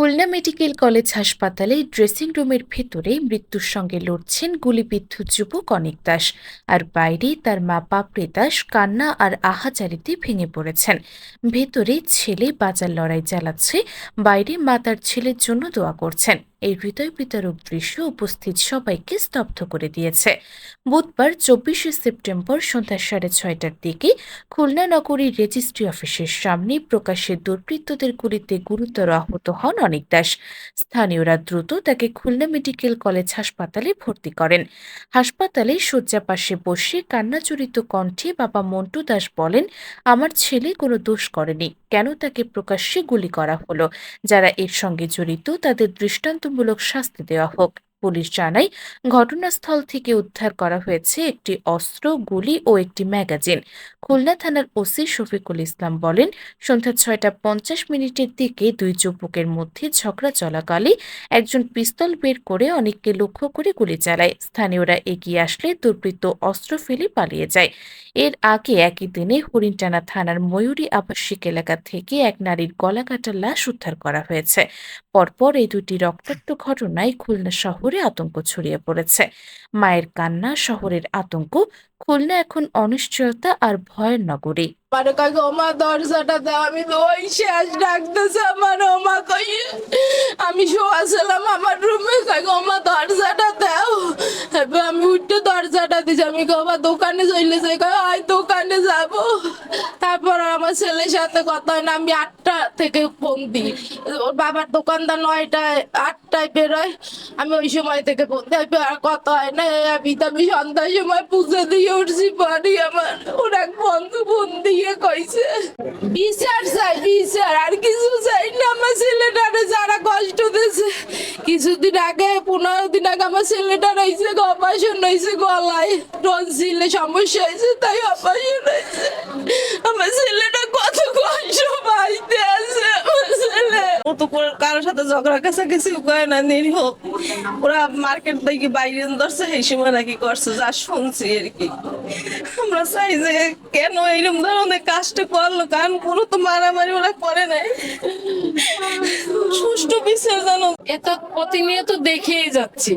Khulna medical college হাসপাতালে dressing রুমের ভেতরে মৃত্যুর সঙ্গে লড়ছেন গুলিবিদ্ধ যুবক অনেক দাস। আর বাইরে তার মা পাপড়ি দাস কান্না আর আহাজারিতে ভেঙে পড়েছেন। ভেতরে ছেলে বাজার লড়াই চালাচ্ছে, বাইরে মা তার ছেলের জন্য দোয়া করছেন। এই হৃদয় বিতারক দৃশ্য উপস্থিত সবাইকে স্তব্ধ করে দিয়েছে। বুধবার চব্বিশে সেপ্টেম্বর সন্ধ্যা সাড়ে ছয়টার দিকে খুলনা নগরীর রেজিস্ট্রি অফিসের সামনে প্রকাশ্যে দুর্বৃত্তদের গুলিতে গুরুতর আহত হন অনিক দাস। স্থানীয়রা দ্রুত তাকে খুলনা মেডিকেল কলেজ হাসপাতালে ভর্তি করেন। হাসপাতালে শয্যা পাশে বসে কান্নাজড়িত কণ্ঠে বাবা মন্টু দাস বলেন, আমার ছেলে কোনো দোষ করেনি। কেন তাকে প্রকাশ্যে গুলি করা হলো? যারা এর সঙ্গে জড়িত তাদের দৃষ্টান্তমূলক শাস্তি দেওয়া হোক। পুলিশ জানায়, ঘটনাস্থল থেকে উদ্ধার করা হয়েছে একটি অস্ত্র, গুলি ও একটি ম্যাগাজিন। খুলনা থানার ওসি শফিকুল ইসলাম বলেন, সন্ধ্যা ছয়টা পঞ্চাশ মিনিটের দিকে দুই যুবকের মধ্যে ঝগড়া চলাকালে একজন পিস্তল বের করে অনেককে লক্ষ্য করে গুলি চালায়। স্থানীয়রা এগিয়ে আসলে দুর্বৃত্ত অস্ত্র ফেলে পালিয়ে যায়। এর আগে একই দিনে হরিণটানা থানার ময়ূরী আবাসিক এলাকা থেকে এক নারীর গলাকাটা লাশ উদ্ধার করা হয়েছে। পরপর এই দুটি রক্তাক্ত ঘটনায় খুলনা শহরে আতঙ্ক ছড়িয়ে পড়েছে। মায়ের কান্না, শহরের আতঙ্ক, খুলনা এখন অনিশ্চয়তা আর ভয়ের নগরী। আমার কাকে, ওমা দরজাটা দাও আমি ওই শেষ ডাকতেছে আমার, ওমা কই? আমি শোয়াছিলাম আমার রুমে, কাকে, ওমা দরজাটা দাও আমি উঠতে দরজাটা দিছি, আমি কবা দোকানে চলে যাই কয় হয় দোকানে যাব। আমার ছেলের সাথে কথা হয় না, আমি আটটা থেকে ফোন দিই। ওর বাবার দোকানদার নয়টায়, আটটায় বেরোয় আমি ওই সময় থেকে ফোন দিই। আর কথা হয় না আমি তো আমি সন্ধ্যার সময় পুজো দিয়ে উঠছি, বাড়ি আমার, ওর এক বন্ধু ফোন দিয়ে কইছে, বিচার চাই, বিচার, আর কিছু চাই না, আমার ছেলেটারে যারা কষ্ট দিয়েছে। কিছুদিন আগে, পনেরো দিন আগে আমার ছেলেটার হয়েছে অপারেশন হয়েছে গলায়। টনসিলে সমস্যা হয়েছে, তাই অপারেশন হয়েছে। আমার ছেলেটা ও তো কারোর সাথে ঝগড়া কাছাকাছি করে না, নিরীহ। ওরা মার্কেট থেকে বাইরে ধরছে, সেই সময় নাকি করছে, যা শুনছি আর কি। আমরা চাই যে কেন এইরকম ধরনের কাজটা করল? কারণ কোনো তো মারামারি ওরা করে নাই। বিচার জানো এ তো প্রতিনিয়ত দেখেই যাচ্ছি।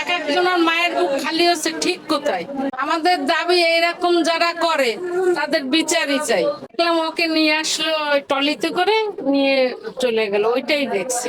এক একজনের মায়ের বুক খালি হচ্ছে ঠিক কোথায়? আমাদের দাবি এইরকম যারা করে, তাদের বিচারই চাই। ওকে নিয়ে আসলো ওই টলিতে করে, নিয়ে চলে গেল, ওইটাই দেখছি।